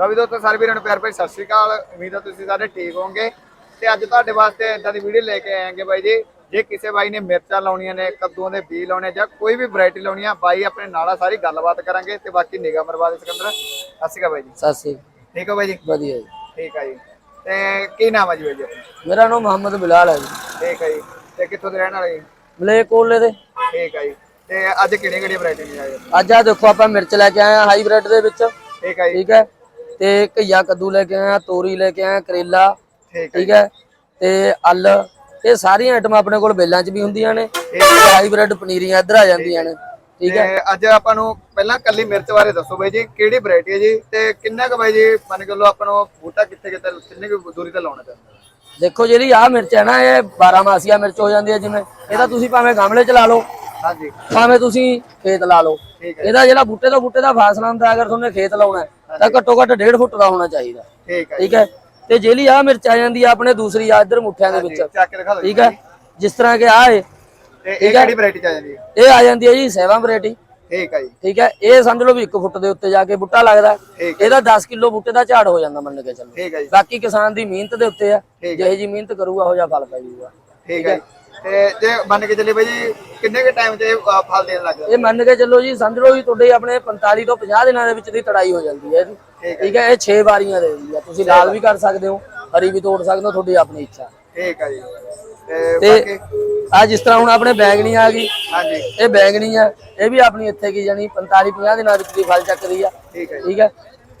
ਤਾਂ ਵੀ ਦੋਸਤੋ ਸਾਰੇ ਵੀਰਾਂ ਨੂੰ ਪਿਆਰ ਭਰੀ ਸਤਿ ਸ਼੍ਰੀ ਅਕਾਲ। ਉਮੀਦ ਹੈ ਤੁਸੀਂ ਸਾਰੇ ਠੀਕ ਹੋਵੋਗੇ। ਤੇ ਅੱਜ ਤੁਹਾਡੇ ਵਾਸਤੇ ਇਦਾਂ ਦੀ ਵੀਡੀਓ ਲੈ ਕੇ ਆਏਗੇ ਬਾਈ ਜੀ। ਜੇ ਕਿਸੇ ਬਾਈ ਨੇ ਮਿਰਚਾਂ ਲਾਉਣੀਆਂ ਨੇ ਕੱਦੂਆਂ ਦੇ ਬੀਜ ਲਾਉਣੇ ਜਾਂ ਕੋਈ ਵੀ ਵੈਰਾਈਟੀ ਲਾਉਣੀ ਆ ਬਾਈ ਆਪਣੇ ਨਾਲ ਆ ਸਾਰੀ ਗੱਲਬਾਤ ਕਰਾਂਗੇ ਤੇ ਬਾਕੀ ਨਿਗਾਹ ਮਰਵਾ ਦੇ ਸਿਕੰਦਰ। ਸਤਿ ਸ਼੍ਰੀ ਅਕਾਲ ਬਾਈ ਜੀ। ਸਤਿ ਸ੍ਰੀ ਅਕਾਲ। ਠੀਕ ਹੋ ਬਾਈ ਜੀ? ਵਧੀਆ ਜੀ। ਠੀਕ ਆ ਜੀ। ਤੇ ਕੀ ਨਾਮ ਆ ਜੀ ਬਾਈ ਜੀ ਆਪਣਾ? ਮੇਰਾ ਨਾਮ ਮੁਹੰਮਦ ਬਿਲਾਲ ਹੈ ਜੀ। ਠੀਕ ਆ ਜੀ। ਤੇ ਕਿੱਥੋਂ ਦੇ ਰਹਿਣ ਵਾਲੇ ਜੀ? ਮਲੇਕੋਲੇ ਦੇ। ਠੀਕ ਆ ਜੀ। ਤੇ ਅੱਜ ਕਿਹੜੀ ਕਿਹੜੀ ਵੈਰਾਈਟੀ ਨਹੀਂ ਆਈ ਅੱਜ ਆ ਦੇਖੋ ਆਪਾਂ ਮਿਰਚ ਲੈ ਕੇ ਆਏ ਆ ਹਾਈਬ੍ਰਿਡ ਦੇ ਵਿੱਚ। ਠੀਕ ਆ ਜੀ। ਠੀਕ ਹੈ। ਤੇ ਘਈਆ ਕੱਦੂ ਲੈ ਕੇ ਆਏ ਆ ਤੋਰੀ ਲੈ ਕੇ ਆਏ ਆ ਕਰੇਲਾ ਠੀਕ ਆ ਹੈ ਤੇ ਅਲ ਇਹ ਸਾਰੀਆਂ ਆਈਟਮਾਂ ਆਪਣੇ ਕੋਲ ਬੇਲਾਂ 'ਚ ਵੀ ਹੁੰਦੀਆਂ ਨੇ ਹਾਈਬ੍ਰਿਡ ਪਨੀਰੀਆਂ ਇੱਧਰ ਆ ਜਾਂਦੀਆਂ ਨੇ ਠੀਕ ਹੈ। ਅੱਜ ਆਪਾਂ ਨੂੰ ਪਹਿਲਾਂ ਕੱਲੀ ਮਿਰਚ ਬਾਰੇ ਦੱਸੋ ਬਾਈ ਜੀ ਕਿਹੜੀ ਵੈਰਾਈਟੀ ਹੈ ਜੀ ਤੇ ਕਿੰਨਾ ਕੁ ਬਾਈ ਜੀ ਮੰਨ ਕੇ ਲਓ ਆਪਾਂ ਨੂੰ ਬੂਟਾ ਕਿੱਥੇ ਕਿੱਥੇ ਕਿੰਨੀ ਕੁ ਦੂਰੀ ਤੇ ਲਾਉਣਾ ਚਾਹੁੰਦੇ ਦੇਖੋ ਜਿਹੜੀ ਆਹ ਮਿਰਚ ਹੈ ਨਾ ਇਹ 12 ਮਾਸੀਆ ਮਿਰਚ ਹੋ ਜਾਂਦੀ ਹੈ ਜਿਵੇਂ ਇਹਦਾ ਤੁਸੀਂ ਭਾਵੇਂ ਗਮਲੇ 'ਚ ਲਾ ਲਓ ਹਾਂਜੀ। ਭਾਵੇਂ ਤੁਸੀਂ ਖੇਤ ਲਾ ਲਓ। ਇਹਦਾ ਜਿਹੜਾ ਬੂਟੇ ਤੋਂ ਬੂਟੇ ਦਾ ਫਾਸਲਾ ਹੁੰਦਾ ਅਗਰ ਤੁਹਾਨੂੰ ਖੇਤ ਲਾਉਣਾ ਤਾਂ ਘੱਟੋ ਘੱਟ 1.5 ਫੁੱਟ ਦਾ ਹੋਣਾ ਚਾਹੀਦਾ। ਠੀਕ ਹੈ ਠੀਕ ਹੈ? ਤੇ ਜਿਹੜੀ ਆ ਮਿਰਚ ਆ ਜਾਂਦੀ ਆ ਆਪਣੇ ਦੂਸਰੀ ਆ ਇੱਧਰ ਮੁੱਠਿਆਂ ਦੇ ਜੀ ਵਿੱਚ। ਠੀਕ ਹੈ? ਜਿਸ ਤਰ੍ਹਾਂ ਕਿ ਆ ਤੇ ਇਹ ਕਿਹੜੀ ਵੈਰਾਈਟੀ ਚ ਆ ਜਾਂਦੀ ਹੈ? ਇਹ ਆ ਜਾਂਦੀ ਹੈ ਜੀ ਸੈਵਾ ਵੈਰਾਈਟੀ ਠੀਕ ਹੈ ਜੀ। ਠੀਕ ਹੈ? ਇਹ ਸਮਝ ਲਓ ਵੀ 1 ਫੁੱਟ ਦੇ ਉੱਤੇ ਜਾ ਕੇ ਬੂਟਾ ਲੱਗਦਾ। ਇਹਦਾ 10 ਕਿਲੋ ਬੂਟੇ ਦਾ ਝਾੜ ਹੋ ਜਾਂਦਾ ਮੰਨ ਕੇ ਚੱਲੋ। ਜੀ। ਬਾਕੀ ਕਿਸਾਨ ਦੀ ਮਿਹਨਤ ਦੇ ਉੱਤੇ ਆ। ਜਿਹੇ ਜੀ ਮਿਹਨਤ ਕਰੂਗਾ ਉਹ ਜਿਹਾ ਫਲ ਪੈ ਜਾਊਗਾ। ਠੀਕ ਹੈ? ਜੀ। ਤੇ ਜੇ ਮੰਨ ਕੇ ਚੱਲੇ ਬਾਈ ਜੀ ਕਿੰਨੇ ਕੁ ਟਾਈਮ ਤੇ ਇਹ, ਅ, ਫਲ ਦੇਣ ਲੱਗ ਜਾਂਦਾ? ਇਹ ਮੰਨ ਕੇ ਚੱਲੋ ਜੀ ਸਮਝ ਲਓ ਵੀ ਤੁਹਾਡੇ ਆਪਣੇ 45 ਤੋਂ 50 ਦਿਨਾਂ ਦੇ ਵਿੱਚ ਦੀ ਤੜਾਈ ਹੋ ਜਾਂਦੀ ਹੈ ਇਹਦੀ ਠੀਕ ਹੈ ਇਹ 6 ਵਾਰੀਆਂ ਦੇ ਦਿੰਦੀ ਆ ਤੁਸੀਂ ਲਾਲ ਵੀ ਕਰ ਸਕਦੇ ਹੋ ਹਰੀ ਵੀ ਤੋੜ ਸਕਦੇ ਹੋ ਤੁਹਾਡੀ ਆਪਣੀ ਇੱਛਾ। ਠੀਕ ਹੈ ਜੀ। ਤੇ ਤੇ ਬਾਕੀ ਆ ਜਿਸ ਤਰ੍ਹਾਂ ਹੁਣ ਆਪਣੇ ਬੈਂਗਣੀ ਆ ਗਈ ਹਾਂਜੀ। ਇਹ ਬੈਂਗਣੀ ਆ ਇਹ ਵੀ ਆਪਣੀ ਇੱਥੇ ਕੀ ਜਾਨੀ 45 50 ਦਿਨਾਂ ਵਿੱਚ ਦੀ ਫਲ ਚੱਕਦੀ ਆ। ਠੀਕ ਹੈ ਜੀ। ਠੀਕ ਹੈ।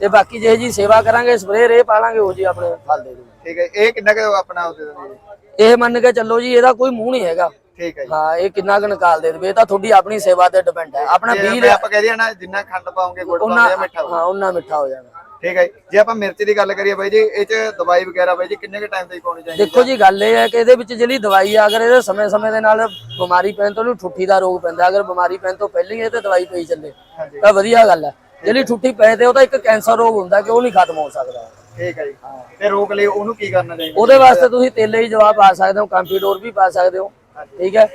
ਤੇ ਬਾਕੀ ਜੇ ਜੀ ਸੇਵਾ ਕਰਾਂਗੇ ਸਪਰੇਅ ਰੇ ਪਾਲਾਂਗੇ ਉਹ ਜੀ ਆਪਣੇ ਫਲ ਦੇ ਠੀਕ ਹੈ ਇਹ ਕਿੰਨਾ ਕੁ ਆਪਣਾ ਉਹ ਦੇ ਦਿੰਦੇ ਜੀ? ਇਹ ਮੰਨ ਕੇ ਚੱਲੋ ਜੀ ਇਹਦਾ ਕੋਈ ਮੂੰਹ ਨਹੀਂ ਹੈਗਾ। ਠੀਕ ਹੈ ਜੀ। ਹਾਂ ਇਹ ਕਿੰਨਾ ਕੁ ਨਿਕਾਲ ਦੇ ਦੇਵੇ। ਇਹ ਤਾਂ ਤੁਹਾਡੀ ਆਪਣੀ ਸੇਵਾ ਤੇ ਡਿਪੈਂਡ ਹੈ। ਆਪਣਾ ਜੇ ਮੈਂ ਆਪਾਂ ਕਹਿ ਦਈਏ ਨਾ ਜਿੰਨਾ ਖੰਡ ਪਾਉਂਗੇ ਗੁੜ ਪਾਉਂਗੇ ਮਿੱਠਾ ਹੋਊਗਾ। ਹਾਂ ਉਹਨਾਂ ਮਿੱਠਾ ਹੋ ਜਾਣਾ। ਠੀਕ ਹੈ ਜੀ। ਜੇ ਆਪਾਂ ਮਿਰਚ ਦੀ ਗੱਲ ਕਰੀਏ ਬਾਈ ਜੀ ਇਹ ਚ ਦਵਾਈ ਵਗੈਰਾ ਬਾਈ ਜੀ ਕਿੰਨੇ ਕੁ ਟਾਈਮ ਤੱਕ ਪਾਉਣੀ ਚਾਹੀਦੀ ਦੇਖੋ ਜੀ ਗੱਲ ਇਹ ਹੈ ਕਿ ਇਹਦੇ ਵਿੱਚ ਜਿਹੜੀ ਦਵਾਈ ਆ ਅਗਰ ਇਹਦੇ ਸਮੇਂ-ਸਮੇਂ ਦੇ ਨਾਲ ਬਿਮਾਰੀ ਪੈਣ ਤੋਂ ਉਹਨੂੰ ਠੁੱਠੀ ਦਾ ਰੋਗ ਪੈਂਦਾ। ਅਗਰ ਬਿਮਾਰੀ ਪੈਣ ਤੋਂ ਪਹਿਲਾਂ ਹੀ ਇਹ ਤੇ ਦਵਾਈ ਪਈ ਚੱਲੇ ਹਾਂਜੀ। ਤਾਂ ਵਧੀਆ ਗੱਲ ਹੈ। ਜਿਹੜੀ ਠੁੱਠੀ ਪਏ ਤੇ ਉਹ ਤਾਂ ਇੱਕ ਕੈਂਸਰ ਰੋਗ ਹੁੰਦਾ ਕਿ ਉਹ ਨਹੀਂ ਖਤਮ ਹੋ ਸਕਦਾ। ਠੀਕ ਹੈ ਜੀ। ਤੇ ਰੋਕ ਲਈ ਉਹਨੂੰ ਕੀ ਕਰਨਾ ਚਾਹੀਦਾ? ਉਹਦੇ ਵਾਸਤੇ ਤੁਸੀਂ ਤੇਲੇ ਹੀ ਜਵਾਬ ਪਾ ਸਕਦੇ ਹੋ ਕੰਪੀਡੋਰ ਵੀ ਪਾ ਸਕਦੇ ਹੋ ਠੀਕ ਹੈ?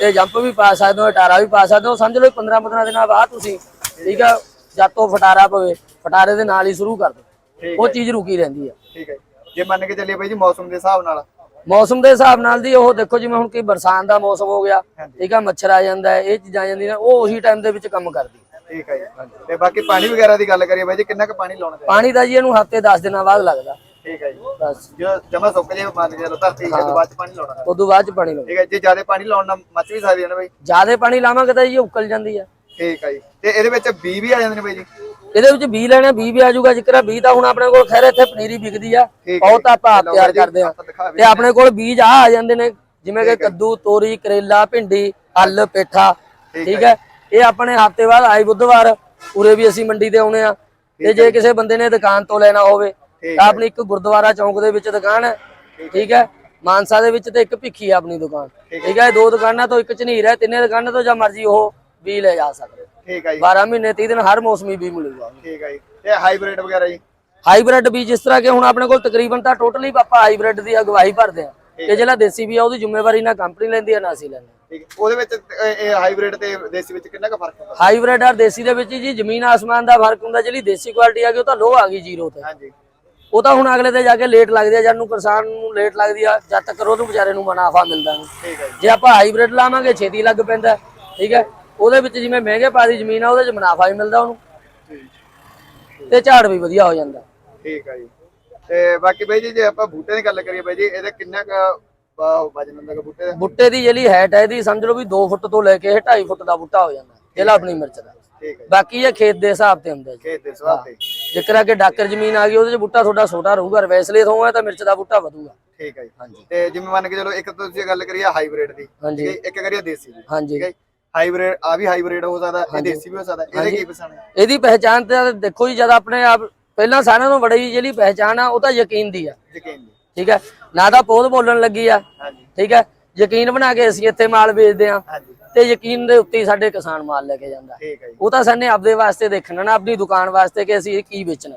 ਤੇ ਜੰਪ ਵੀ ਪਾ ਸਕਦੇ ਹੋ ਅਟਾਰਾ ਵੀ ਪਾ ਸਕਦੇ ਹੋ ਸਮਝ ਲਓ 15 15 ਦਿਨਾਂ ਬਾਅਦ ਤੁਸੀਂ ਠੀਕ ਹੈ? ਜਦ ਤੋਂ ਫਟਾਰਾ ਪਵੇ ਫਟਾਰੇ ਦੇ ਨਾਲ ਹੀ ਸ਼ੁਰੂ ਕਰ ਦਿਓ। ਠੀਕ ਉਹ ਚੀਜ਼ ਰੁਕੀ ਰਹਿੰਦੀ ਹੈ। ਠੀਕ ਹੈ ਜੀ। ਮੰਨ ਕੇ ਚੱਲੀਏ ਬਾਈ ਜੀ ਮੌਸਮ ਦੇ ਹਿਸਾਬ ਨਾਲ। ਮੌਸਮ ਦੇ ਹਿਸਾਬ ਨਾਲ ਦੀ ਉਹ ਦੇਖੋ ਜਿਵੇਂ ਹੁਣ ਕੀ ਬਰਸਾਤ ਦਾ ਮੌਸਮ ਹੋ ਗਿਆ। ਠੀਕ ਹੈ? ਮੱਛਰ ਆ ਜਾਂਦਾ ਇਹ ਚੀਜ਼ਾਂ ਆ ਜਾਂਦੀਆਂ ਨੇ ਉਹ ਉਹੀ ਟਾਈਮ ਦੇ ਵਿੱਚ ਕੰਮ ਕਰਦੀ ਠੀਕ ਹੈ ਜੀ। ਤੇ ਬਾਕੀ ਪਾਣੀ ਵਗੈਰਾ ਦੀ ਗੱਲ ਕਰੀਏ ਬਾਈ ਜੀ ਕਿੰਨਾ ਕੁ ਪਾਣੀ ਲਾਉਣਾ ਚਾਹੀਦਾ? ਪਾਣੀ ਦਾ ਜੀ ਇਹਨੂੰ ਹਫ਼ਤੇ 10 ਦਿਨਾਂ ਬਾਅਦ ਲੱਗਦਾ। ਠੀਕ ਹੈ ਜੀ। ਬਸ। ਜੋ ਜਮਾ ਸੁੱਕ ਜੇ ਮੰਨ ਕੇ ਚੱਲੋ ਧਰਤੀ ਤੋਂ ਬਾਅਦ ਚ ਪਾਣੀ ਲਾਉਣਾ। ਉਦੋਂ ਬਾਅਦ ਚ ਪਾਣੀ ਲਾਓ ਠੀਕ ਹੈ ਜੇ ਜ਼ਿਆਦਾ ਪਾਣੀ ਲਾਉਣ ਨਾਲ ਮੱਚ ਵੀ ਸਕਦੀ ਹੈ ਨਾ ਬਾਈ? ਜ਼ਿਆਦਾ ਪਾਣੀ ਲਾਵਾਂਗੇ ਤਾਂ ਜੀ ਇਹ ਉਕਲ ਜਾਂਦੀ ਹੈ ਠੀਕ ਹੈ ਜੀ। ਤੇ ਇਹਦੇ ਵਿੱਚ ਬੀ ਵੀ ਆ ਜਾਂਦੇ ਨੇ ਬਾਈ ਜੀ? ਇਹਦੇ ਵਿੱਚ ਬੀ ਲੈਣਾ ਬੀ ਵੀ ਆ ਜਾਊਗਾ। ਜਿਕਰਾ ਬੀ ਤਾਂ ਹੁਣ ਆਪਣੇ ਕੋਲ ਖੈਰ ਇੱਥੇ ਪਨੀਰੀ ਵਿਕਦੀ ਆ ਉਹ ਤਾਂ ਆਪਾਂ ਆਪ ਤਿਆਰ ਕਰਦੇ ਆ। ਤੇ ਆਪਣੇ ਕੋਲ ਬੀਜ ਆ ਆ ਜਾਂਦੇ ਨੇ ਜਿਵੇਂ ਕਿ ਕੱਦੂ ਤੋਰੀ ਕਰੇਲਾ ਭਿੰਡੀ ਹੱਲ ਪੇਠਾ। ਠੀਕ ਹੈ ਇਹ ਆਪਣੇ ਹਫ਼ਤੇ ਬਾਅਦ ਆਈ ਬੁੱਧਵਾਰ ਉਰੇ ਵੀ ਅਸੀਂ ਮੰਡੀ ਤੇ ਆਉਣੇ ਆ। ਤੇ ਜੇ ਕਿਸੇ ਬੰਦੇ ਨੇ ਦੁਕਾਨ ਤੋਂ ਲੈਣਾ ਹੋਵੇ ਤਾਂ ਆਪਣੀ ਇੱਕ ਗੁਰਦੁਆਰਾ ਚੌਂਕ ਦੇ ਵਿੱਚ ਦੁਕਾਨ ਹੈ ਠੀਕ ਹੈ। ਮਾਨਸਾ ਦੇ ਵਿੱਚ ਤੇ ਇੱਕ ਭਿੱਖੀ ਆ ਆਪਣੀ ਦੁਕਾਨ। ਠੀਕ ਹੈ। ਦੋ ਦੁਕਾਨਾਂ ਤੋਂ ਇੱਕ ਝਨੀਰ ਹੈ ਤਿੰਨੇ ਦੁਕਾਨਾਂ ਤੋਂ ਜਾਂ ਮਰਜ਼ੀ ਉਹ ਬੀ ਲੈ ਜਾ ਸਕਦੇ। ਠੀਕ ਹੈ ਜੀ। 12 ਮਹੀਨੇ 30 ਦਿਨ ਹਰ ਮੌਸਮੀ ਬੀ ਮਿਲੂਗਾ। ਠੀਕ ਹੈ ਜੀ। ਤੇ ਹਾਈਬ੍ਰਿਡ ਵਗੈਰਾ ਜੀ? ਹਾਈਬ੍ਰਿਡ ਵੀ ਜਿਸ ਤਰ੍ਹਾਂ ਕਿ ਹੁਣ ਆਪਣੇ ਕੋਲ ਤਕਰੀਬਨ ਤਾਂ ਟੋਟਲੀ ਆਪਾਂ ਹਾਈਬ੍ਰਿਡ ਦੀ ਅਗਵਾਈ ਭਰਦੇ ਆ ਕਿ ਜਿਹੜਾ ਦੇਸੀ ਵੀ ਆ ਉਹਦੀ ਜ਼ਿੰਮੇਵਾਰੀ ਨਾ ਕੰਪਨੀ ਲੈਂਦੀ ਆ ਨਾ ਅਸੀਂ ਲੈਂਦੇ। ਠੀਕ ਹੈ। ਉਹਦੇ ਵਿੱਚ ਇਹ- ਹਾਈਬ੍ਰਿਡ ਤੇ ਦੇਸੀ ਵਿੱਚ ਕਿੰਨਾ ਕੁ ਫ਼ਰਕ ਹੁੰਦਾ? ਹਾਈਬ੍ਰਿਡ ਔਰ ਦੇਸੀ ਦੇ ਵਿੱਚ ਜੀ ਜ਼ਮੀਨ ਆਸਮਾਨ ਦਾ ਫ਼ਰਕ ਹੁੰਦਾ ਜਿਹੜੀ ਦੇਸੀ ਕੁਆਲਿਟੀ ਆ ਗਈ ਉਹ ਤਾਂ ਲੋ ਆ ਗਈ ਜ਼ੀਰੋ ਤੇ। ਹਾਂਜੀ। ਉਹ ਤਾਂ ਹੁਣ ਅਗਲੇ ਤੇ ਜਾ ਕੇ ਲੇਟ ਲੱਗਦੀ ਆ ਜਦ ਨੂੰ ਕਿਸਾਨ ਨੂੰ ਲੇਟ ਲੱਗਦੀ ਆ ਜਦ ਤੱਕ ਉਹਨੂੰ ਵਿਚਾਰੇ ਨੂੰ ਮੁਨਾਫਾ ਮਿਲਦਾ ਨਹੀਂ। ਠੀਕ ਹੈ ਜੀ। ਆਪਾਂ ਹਾਈਬ੍ਰਿਡ ਲਾਵਾਂਗੇ ਛੇਤੀ ਲੱਗ ਪੈਂਦਾ ਠੀਕ ਹੈ। ਉਹਦੇ ਵਿੱਚ ਜਿਵੇਂ ਮਹਿੰਗੇ ਪਾ ਦੀ ਜ਼ਮੀਨ ਆ ਉਹਦੇ ਵਿੱਚ ਮੁਨਾਫਾ ਵੀ ਮਿਲਦਾ ਉਹਨੂੰ। ਤੇ ਝਾੜ ਵੀ ਵਧੀਆ ਹੋ ਜਾਂਦਾ। ਠੀਕ ਹੈ ਜੀ। ਤੇ ਬਾਕੀ ਬਾਈ ਜੀ ਜੇ ਆਪਾਂ ਬੂਟੇ ਦੀ ਗੱਲ ਕਰੀਏ ਬਾਈ ਜੀ ਇਹਦਾ ਕਿੰਨਾ ਕੁ ਵਜਨ ਹੁੰਦਾ ਬੂਟੇ ਦਾ? ਬੁੱਟੇ ਦੀ ਜਿਹੜੀ ਹਾਈਟ ਹੈ ਇਹਦੀ ਸਮਝ ਲਓ ਵੀ 2 ਫੁੱਟ ਤੋਂ ਲੈ ਕੇ 2.5 ਫੁੱਟ ਦਾ ਬੂਟਾ ਹੋ ਜਾਂਦਾ ਜਿਹੜਾ ਆਪਣੀ ਮਿਰਚ ਦਾ। ਠੀਕ ਹੈ ਜੀ। ਬਾਕੀ ਇਹ ਖੇਤ ਦੇ ਹਿਸਾਬ ਤੇ ਹੁੰਦਾ ਜੀ। ਖੇਤ ਦੇ ਸਵਾਦ ਤੇ। ਜੇਕਰ ਕਿ ਡਾਕਰ ਜ਼ਮੀਨ ਆ ਗਈ ਉਹਦੇ 'ਚ ਬੂਟਾ ਤੁਹਾਡਾ ਛੋਟਾ ਰਹੂਗਾ ਰਵੈਸਲੇ ਤੋਂ ਹੈ ਤਾਂ ਮਿਰਚ ਦਾ ਬੂਟਾ ਵਧੂਗਾ। ਠੀਕ ਹੈ ਜੀ। ਹਾਂਜੀ ਤੇ ਜਿਵੇਂ ਮੰਨ ਕੇ ਚਲੋ ਇੱਕ ਤੁਸੀਂ ਗੱਲ ਕਰੀਏ ਹਾਈਬ੍ਰਿਡ ਦੀ ਹਾਂਜੀ। ਇੱਕ ਕਰੀਏ ਦੇਸੀ ਦੀ ਹਾਂਜੀ। ਠੀਕ ਹੈ ਹਾਈਬ੍ਰਿਡ ਆ ਵੀ ਹਾਈਬ੍ਰਿਡ ਹੋ ਸਕਦਾ ਇਹ ਦੇਸੀ ਵੀ ਹੋ ਸਕਦਾ ਇਹਦੇ ਕੀ ਪਛਾਣ ਹੈ? ਇਹਦੀ ਪਹਿਚਾਣ ਤੇ ਦੇਖੋ ਜੀ ਜਦ ਆਪਣੇ ਆਪ ਪਹਿਲਾਂ ਸਾਰਿਆਂ ਤੋਂ ਬੜੀ ਜਿਹੜੀ ਪਹਿਚਾਣ ਆ ਉਹ ਤਾਂ ਯਕੀਨ ਦੀ ਆ। ਯਕੀਨ ਦੀ। ਠੀਕ ਹੈ ਨਾ ਤਾਂ ਪੋਦ ਬੋਲਣ ਲੱਗੀ ਆ। ਠੀਕ ਹੈ ਯਕੀਨ ਬਣਾ ਕੇ ਅਸੀਂ ਇੱਥੇ ਮਾਲ ਵੇਚਦੇ ਆ। ਤੇ ਯਕੀਨ ਦੇ ਉੱਤੇ ਸਾਡੇ ਕਿਸਾਨ ਮਾਲ ਲੈ ਕੇ ਜਾਂਦਾ। ਉਹ ਤਾਂ ਸਾਨੇ ਆਪਦੇ ਵਾਸਤੇ ਦੇਖਣਾ ਨਾ ਆਪਣੀ ਦੁਕਾਨ ਵਾਸਤੇ ਕਿ ਅਸੀਂ ਕੀ ਵੇਚਣਾ।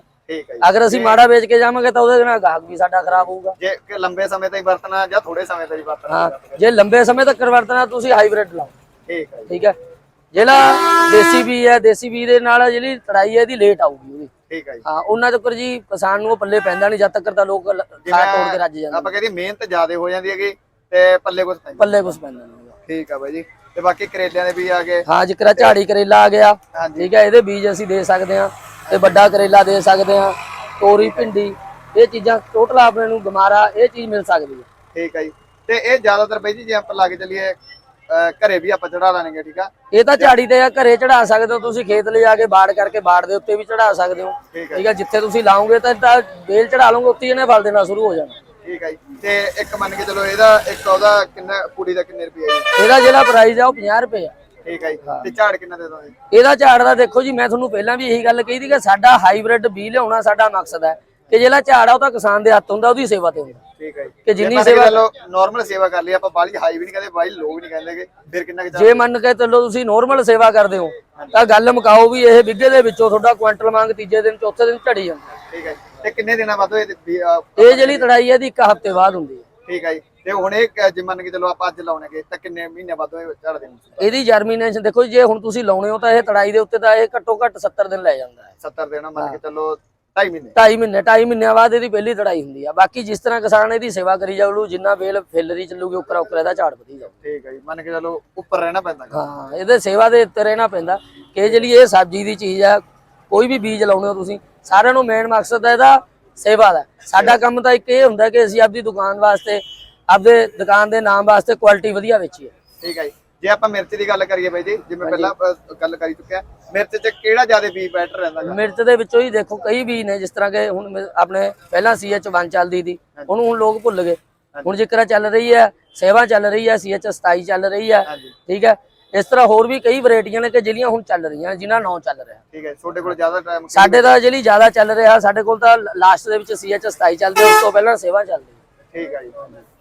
ਅਗਰ ਅਸੀਂ ਮਾੜਾ ਵੇਚ ਕੇ ਜਾਵਾਂਗੇ ਤਾਂ ਉਹਦੇ ਨਾਲ ਗਾਹਕ ਵੀ ਸਾਡਾ ਖਰਾਬ ਹੋਊਗਾ। ਜੇ ਕਿ ਲੰਬੇ ਸਮੇਂ ਤਾਈਂ ਵਰਤਣਾ ਜਾਂ ਥੋੜੇ ਸਮੇਂ ਤਾਈਂ ਵਰਤਣਾ। ਜੇ ਲੰਬੇ ਸਮੇਂ ਤੱਕ ਵਰਤਣਾ ਤੁਸੀਂ ਹਾਈਬ੍ਰਿਡ ਲਾਓ। ਠੀਕ ਹੈ ਜੀ। ਠੀਕ ਹੈ ਜਿਹੜਾ ਦੇਸੀ ਬੀ ਹੈ ਦੇਸੀ ਬੀ ਦੇ ਨਾਲ ਜਿਹੜੀ ਤੜਾਈ ਹੈ ਇਹਦੀ ਲੇਟ ਆਊਗੀ ਉਹਦੀ। ਠੀਕ ਹੈ ਜੀ। ਹਾਂ ਉਹਨਾਂ ਤੱਕ ਜੀ ਕਿਸਾਨ ਨੂੰ ਉਹ ਪੱਲੇ ਪੈਂਦਾ ਨਹੀਂ ਜਦ ਤੱਕ ਤਾਂ ਲੋਕ ਖਾ ਤੋੜ ਕੇ ਰੱਜ ਜਾਂਦੇ ਆਪਾਂ ਕਹਿੰਦੇ ਮਿਹਨਤ ਜ਼ਿਆਦਾ ਹੋ ਜਾਂਦੀ ਹੈਗੀ ਤੇ ਪੱਲੇ ਕੁਝ ਪੈਂਦਾ। ਪੱਲੇ ਕੁਛ ਪੈਂਦਾ ਠੀਕ ਆ ਬਾਈ ਜੀ। ਤੇ ਬਾਕੀ ਕਰੇਲਿਆਂ ਦੇ ਵੀ ਆ ਗਏ। ਹਾਂ ਜਿਕਰਾ ਝਾੜੀ ਕਰੇਲਾ ਆ ਗਿਆ। ਠੀਕ ਹੈ ਇਹਦੇ ਬੀਜ ਅਸੀਂ ਦੇ ਸਕਦੇ ਹਾਂ ਤੇ ਵੱਡਾ ਕਰੇਲਾ ਦੇ ਸਕਦੇ ਹਾਂ ਤੋਰੀ ਭਿੰਡੀ ਇਹ ਚੀਜ਼ਾਂ ਟੋਟਲ ਆਪਣੇ ਨੂੰ ਗਮਾਰਾ ਇਹ ਚੀਜ਼ ਮਿਲ ਸਕਦੀ ਹੈ। ਠੀਕ ਹੈ ਜੀ। ਤੇ ਇਹ ਜ਼ਿਆਦਾਤਰ ਬਾਈ ਜੀ ਜੇ ਆਪਾਂ ਲਾ ਕੇ ਚੱਲੀਏ ਘਰੇ ਵੀ ਆਪਾਂ ਚੜਾ ਲਾਂਗੇ ਠੀਕ ਆ? ਇਹ ਤਾਂ ਝਾੜੀ ਤੇ ਆ ਘਰੇ ਚੜਾ ਸਕਦੇ ਹੋ ਤੁਸੀਂ ਖੇਤ ਲੈ ਜਾ ਕੇ ਬਾੜ ਕਰਕੇ ਬਾੜ ਦੇ ਉੱਤੇ ਵੀ ਚੜਾ ਸਕਦੇ ਹੋ। ਠੀਕ ਹੈ ਹੈ ਜਿੱਥੇ ਤੁਸੀਂ ਲਾਓਗੇ ਤਾਂ ਬੇਲ ਚੜਾ ਲਓਗੇ ਉੱਥੇ ਹੀ ਇਹਨੇ ਫਲ ਦੇਣਾ ਸ਼ੁਰੂ ਹੋ ਜਾਣਾ। ਠੀਕ ਹੈ ਜੀ। ਤੇ ਇੱਕ ਮੰਨ ਕੇ ਚਲੋ ਇਹਦਾ ਇੱਕ ਉਹਦਾ ਕਿੰਨਾ ਕੁੜੀ ਦਾ ਕਿੰਨੇ ਰੁਪਏ ਜੀ? ਇਹਦਾ ਜਿਹੜਾ ਪ੍ਰਾਈਸ ਆ ਉਹ 50 ਰੁਪਏ ਆ। ਠੀਕ ਹੈ ਜੀ। ਤੇ ਝਾੜ ਕਿੰਨਾ ਦੇ ਦੋਗੇ? ਇਹਦਾ ਝਾੜ ਦਾ ਦੇਖੋ ਜੀ ਮੈਂ ਤੁਹਾਨੂੰ ਪਹਿਲਾਂ ਵੀ ਇਹੀ ਗੱਲ ਕਹੀ ਸੀ ਕਿ ਸਾਡਾ ਹਾਈਬ੍ਰਿਡ ਬੀ ਲਿਆਉਣਾ ਸਾਡਾ ਮਕਸਦ ਹੈ। ਕਿ ਜਿਹੜਾ ਝਾੜ ਆ ਉਹ ਤਾਂ ਕਿਸਾਨ ਦੇ ਹੱਥ ਹੁੰਦਾ ਉਹਦੀ ਸੇਵਾ ਤੇ ਹੁੰਦਾ। ਠੀਕ ਹੈ ਜੀ। ਕਿ ਜਿੰਨੀ ਸੇਵਾ- ਨਾਰਮਲ ਸੇਵਾ ਕਰ ਲਈ ਆਪਾਂ ਬਾਲੀ ਹਾਈ ਵੀ ਨਹੀਂ ਕਹਿੰਦੇ ਬਾਲੀ ਵੀ ਨਹੀਂ ਕਹਿੰਦੇਗੇ ਫਿਰ ਕਿੰਨਾ ਜੇ ਮੰਨ ਕੇ ਚੱਲੋ ਤੁਸੀਂ ਨੋਰਮਲ ਸੇਵਾ ਕਰਦੇ ਹੋ ਤਾਂ ਗੱਲ ਮੁਕਾਓ ਵੀ ਇਹ ਵਿੱਗੇ ਦੇ ਵਿੱਚੋਂ ਤੁਹਾਡਾ ਕੁਆਂਟਲ ਮੰਗ ਤੀਜੇ ਦਿਨ ਚੌਥੇ ਦਿਨ ਝੜੀ ਜਾਂਦਾ। ਠੀਕ ਹੈ। ਤੇ ਕਿੰਨੇ ਦਿਨਾਂ ਬਾਅਦ ਇਹ ਇਹ ਜਿਹੜੀ ਤੜਾਈ ਹੈ ਦੀ ਇੱਕ ਹਫ਼ਤੇ ਬਾਅਦ ਹੁੰਦੀ ਹੈ। ਠੀਕ ਹੈ ਜੀ। ਤੇ ਹੁਣ ਇਹ ਜੇ ਮੰਨ ਕੇ ਚਲੋ ਆਪਾਂ ਅੱਜ ਲਾਉਣਗੇ ਤਾਂ ਕਿੰਨੇ ਮਹੀਨੇ ਬਾਅਦ ਇਹ ਝਾੜ ਦੇਣਗੇ ਇਹਦੀ ਜਰਮੀਨੇਸ਼ਨ ਦੇਖੋ ਜੀ, ਜੇ ਹੁਣ ਤੁਸੀਂ ਲਾਉਣੇ ਹੋ ਤਾਂ ਇਹ ਤੜਾਈ ਦੇ ਉੱਤੇ ਤਾਂ ਇਹ ਘੱਟੋ ਘੱਟ 70 ਦਿਨ ਲੈ ਜਾਂਦਾ ਹੈ। 70 ਦਿਨ ਮੰਨ ਕੇ ਚਲੋ 2.5 ਮਹੀਨੇ। ਢਾਈ ਮਹੀਨੇ ਢਾਈ ਮਹੀਨਿਆਂ ਬਾਅਦ ਇਹਦੀ ਪਹਿਲੀ ਤੜਾਈ ਹੁੰਦੀ ਆ। ਬਾਕੀ ਜਿਸ ਤਰ੍ਹਾਂ ਕਿਸਾਨ ਇਹਦੀ ਸੇਵਾ ਕਰੀ ਜਾਊ ਜਿੰਨਾ ਵੇਲ ਫਿਲਰੀ ਚੱਲੂਗੀ ਉਕਰਾ ਉਕਰਾ ਇਹਦਾ ਝਾੜ ਵਧੀ ਜਾਊ। ਠੀਕ ਹੈ ਜੀ ਮੰਨ ਕੇ ਚਲੋ ਉੱਪਰ ਰਹਿਣਾ ਪੈਂਦਾ। ਹਾਂ ਇਹਦੇ ਸੇਵਾ ਦੇ ਉੱਤੇ ਰਹਿਣਾ ਪੈਂਦਾ। ਕਿ ਜਿਹੜੀ ਇਹ ਸਬਜ਼ੀ ਦੀ ਚੀਜ਼ ਆ ਕੋਈ ਵੀ ਬੀਜ ਲਾਉਣੇ ਹੋ ਤੁਸੀਂ ਸਾਰਿਆਂ ਨੂੰ ਮੇਨ ਮਕਸਦ ਹੈ ਇਹਦਾ ਸੇਵਾ ਦਾ। ਸਾਡਾ ਕੰਮ ਤਾਂ ਇੱਕ ਇਹ ਹੁੰਦਾ ਕਿ ਅਸੀਂ ਆਪਦੀ ਦੁਕਾਨ ਵਾਸਤੇ ਆਪਦੇ ਦੁਕਾਨ ਦੇ ਨਾਮ ਵਾਸਤੇ ਕੁਆਲਿਟੀ ਵਧੀਆ ਵੇਚੀਏ। ਠੀਕ ਹੈ ਜੀ। ਜੇ ਆਪਾਂ ਮਿਰਚ ਦੀ ਗੱਲ ਕਰੀਏ ਬਾਈ ਜੀ ਜਿਵੇਂ ਪਹਿਲਾਂ ਗੱਲ ਕਰੀ ਚੁੱਕਿਆ ਮਿਰਚ 'ਚ ਕਿਹੜਾ ਜ਼ਿਆਦਾ ਬੀ ਬੈਟਰ ਰਹਿੰਦਾ? ਮਿਰਚ ਦੇ ਵਿੱਚੋਂ ਹੀ ਦੇਖੋ ਕਈ ਬੀਜ ਨੇ ਜਿਸ ਤਰ੍ਹਾਂ ਕਿ ਹੁਣ ਆਪਣੇ ਪਹਿਲਾਂ CH1 ਚੱਲਦੀ ਸੀ ਉਹਨੂੰ ਹੁਣ ਲੋਕ ਭੁੱਲ ਗਏ। ਹੁਣ ਜ਼ਿਕਰ ਚੱਲ ਰਹੀ ਹੈ ਸੇਵਾ ਚੱਲ ਰਹੀ ਹੈ CH27 ਚੱਲ ਰਹੀ ਹੈ ਠੀਕ ਹੈ? ਇਸ ਤਰ੍ਹਾਂ ਹੋਰ ਵੀ ਕਈ ਵੈਰਾਈਟੀਆਂ ਨੇ ਕਿ ਜਿਹੜੀਆਂ ਹੁਣ ਚੱਲ ਰਹੀਆਂ ਜਿਨ੍ਹਾਂ ਨਾਂ ਚੱਲ ਰਿਹਾ। ਠੀਕ ਹੈ ਤੁਹਾਡੇ ਕੋਲ ਜ਼ਿਆਦਾ ਟਾਈਮ ਸਾਡੇ ਤਾਂ ਜਿਹੜੀ ਜ਼ਿਆਦਾ ਚੱਲ ਰਿਹਾ ਸਾਡੇ ਕੋਲ ਤਾਂ ਲਾਸਟ ਦੇ ਵਿੱਚ CH27 ਚੱਲਦੀ ਉਸ ਤੋਂ ਪਹਿਲਾਂ ਸੇਵਾ ਚੱਲਦੀ। ਠੀਕ ਹੈ ਜੀ।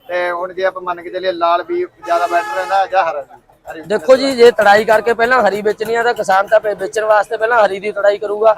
ਤੇ ਹੁਣ ਜੇ ਆਪਾਂ ਮੰਨ ਕੇ ਚੱਲੀਏ ਲਾਲ ਬੀ ਜ਼ਿਆਦਾ ਬੈਟਰ ਰਹਿੰਦਾ ਜਾਂ ਹਰਾ ਬੀ? ਹਰੀ ਦੇਖੋ ਜੀ ਜੇ ਤੜਾਈ ਕਰਕੇ ਪਹਿਲਾਂ ਹਰੀ ਵੇਚਣੀ ਆ ਤਾਂ ਕਿਸਾਨ ਤਾਂ ਵੇਚਣ ਵਾਸਤੇ ਪਹਿਲਾਂ ਹਰੀ ਦੀ ਤੜਾਈ ਕਰੂਗਾ।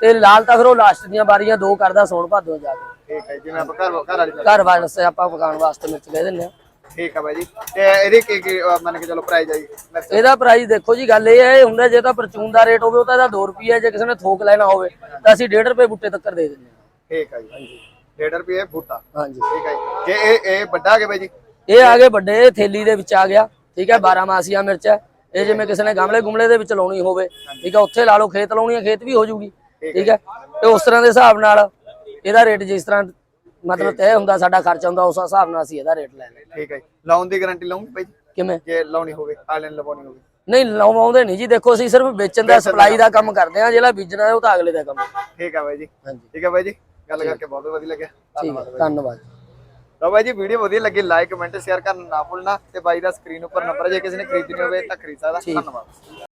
ਤੇ ਲਾਲ ਤਾਂ ਫਿਰ ਉਹ ਲਾਸਟ ਦੀਆਂ ਬਾਰੀਆਂ ਦੋ ਕਰਦਾ ਸੌਣ ਭਾਦੋਂ ਜਾ ਕੇ। ਠੀਕ ਹੈ ਜਿਵੇਂ ਆਪਾਂ ਘਰ ਘਰ ਵਾਲੀ ਘਰ ਵਾਸਤੇ ਆਪਾਂ ਪਕਾਉਣ ਵਾਸਤੇ ਮਿਰਚ ਲੈ ਦਿੰਦੇ ਆ। ਠੀਕ ਹੈ ਬਾਈ ਜੀ। ਤੇ ਇਹਦੀ ਕੀ ਕੀ ਮੰਨ ਕੇ ਚਲੋ ਪ੍ਰਾਈਸ ਆ ਮਿਰਚ। ਇਹਦਾ ਪ੍ਰਾਈਸ ਦੇਖੋ ਜੀ ਗੱਲ ਇਹ ਹੈ ਹੁੰਦਾ ਜੇ ਤਾਂ ਪਰਚੂਨ ਦਾ ਰੇਟ ਹੋਵੇ ਉਹ ਤਾਂ ਇਹਦਾ 2 ਰੁਪਏ ਜੇ ਕਿਸੇ ਨੇ ਥੋਕ ਲੈਣਾ ਹੋਵੇ ਤਾਂ ਅਸੀਂ 1.5 ਰੁਪਏ ਬੁੱਟੇ ਤੱਕ ਦੇ ਦਿੰਦੇ ਹਾਂ ਠੀਕ ਹੈ ਜੀ। ਹਾਂਜੀ। 1.5 ਰੁਪਏ ਬੂਟਾ। ਹਾਂਜੀ। ਠੀਕ ਹੈ ਜੀ। ਇਹ ਇਹ ਵੱਡਾ ਹੈਗਾ ਬਾਈ ਜੀ? ਇਹ ਆ ਗਏ ਵੱਡੇ ਥੈਲੀ ਦੇ ਵਿੱਚ ਆ ਗਿਆ। ਠੀਕ ਹੈ 12 ਮਾਸੀਆ ਮਿਰਚ ਹੈ। ਇਹ ਜਿਵੇਂ ਕਿਸੇ ਨੇ ਗਮਲੇ ਗੁਮਲੇ ਦੇ ਵਿੱਚ ਲਾਉਣੀ ਹੋਵੇ ਠੀਕ ਹੈ ਉੱਥੇ ਲਾ ਲਓ ਖੇਤ ਲਾਉਣੀ ਹੈ ਖੇਤ ਵੀ ਹੋ ਜੂਗੀ ਠੀਕ ਹੈ। ਤੇ ਉਸ ਤਰ੍ਹਾਂ ਦੇ ਹਿਸਾਬ ਨਾਲ ਇਹਦਾ ਰੇਟ ਜਿਸ ਤਰ੍ਹਾਂ ਮਤਲਬ ਤੈਅ ਹੁੰਦਾ ਸਾਡਾ ਖਰਚਾ ਹੁੰਦਾ ਉਸ ਹਿਸਾਬ ਨਾਲ ਅਸੀਂ ਇਹਦਾ ਰੇਟ ਲੈ ਲੈਂਦੇ ਠੀਕ ਹੈ ਲਾਉਣ ਦੀ ਗਾਰੰਟੀ ਲਵਾਂਗੇ ਬਾਈ ਜੀ? ਕਿਵੇਂ? ਜੇ ਲਾਉਣੀ ਹੋਵੇ ਆਨਲਾਈਨ ਲਵਾਉਣੀ ਹੋਵੇ। ਨਹੀਂ ਲਾਉਂਦੇ ਨਹੀਂ ਜੀ ਦੇਖੋ ਅਸੀਂ ਸਿਰਫ ਵੇਚਣ ਦਾ ਸਪਲਾਈ ਦਾ ਕੰਮ। ਕਰਦੇ ਹਾਂ ਜਿਹੜਾ ਬੀਜਣਾ ਹੈ ਉਹ ਤਾਂ ਅਗਲੇ ਦਾ ਕੰਮ। ਠੀਕ ਹੈ ਬਾਈ ਜੀ। ਠੀਕ ਹੈ ਬਾਈ ਜੀ। ਗੱਲ ਕਰਕੇ ਬਹੁਤ ਵਧੀਆ ਲੱਗਿਆ। ਹੈ ਧੰਨਵਾਦ। ਤਾਂ ਬਾਈ ਜੀ ਵੀਡੀਓ ਵਧੀਆ ਲੱਗੀ ਲਾਈਕ ਕਮੈਂਟ ਸ਼ੇਅਰ ਕਰਨਾ ਨਾ ਭੁੱਲਣਾ ਤੇ ਬਾਈ ਦਾ ਸਕਰੀਨ ਉੱਪਰ ਨੰਬਰ ਜੇ ਕਿਸੇ ਨੇ ਖਰੀਦਣੀ ਹੋਵੇ ਤਾਂ ਖਰੀਦ ਸਕਦਾ। ਧੰਨਵਾਦ।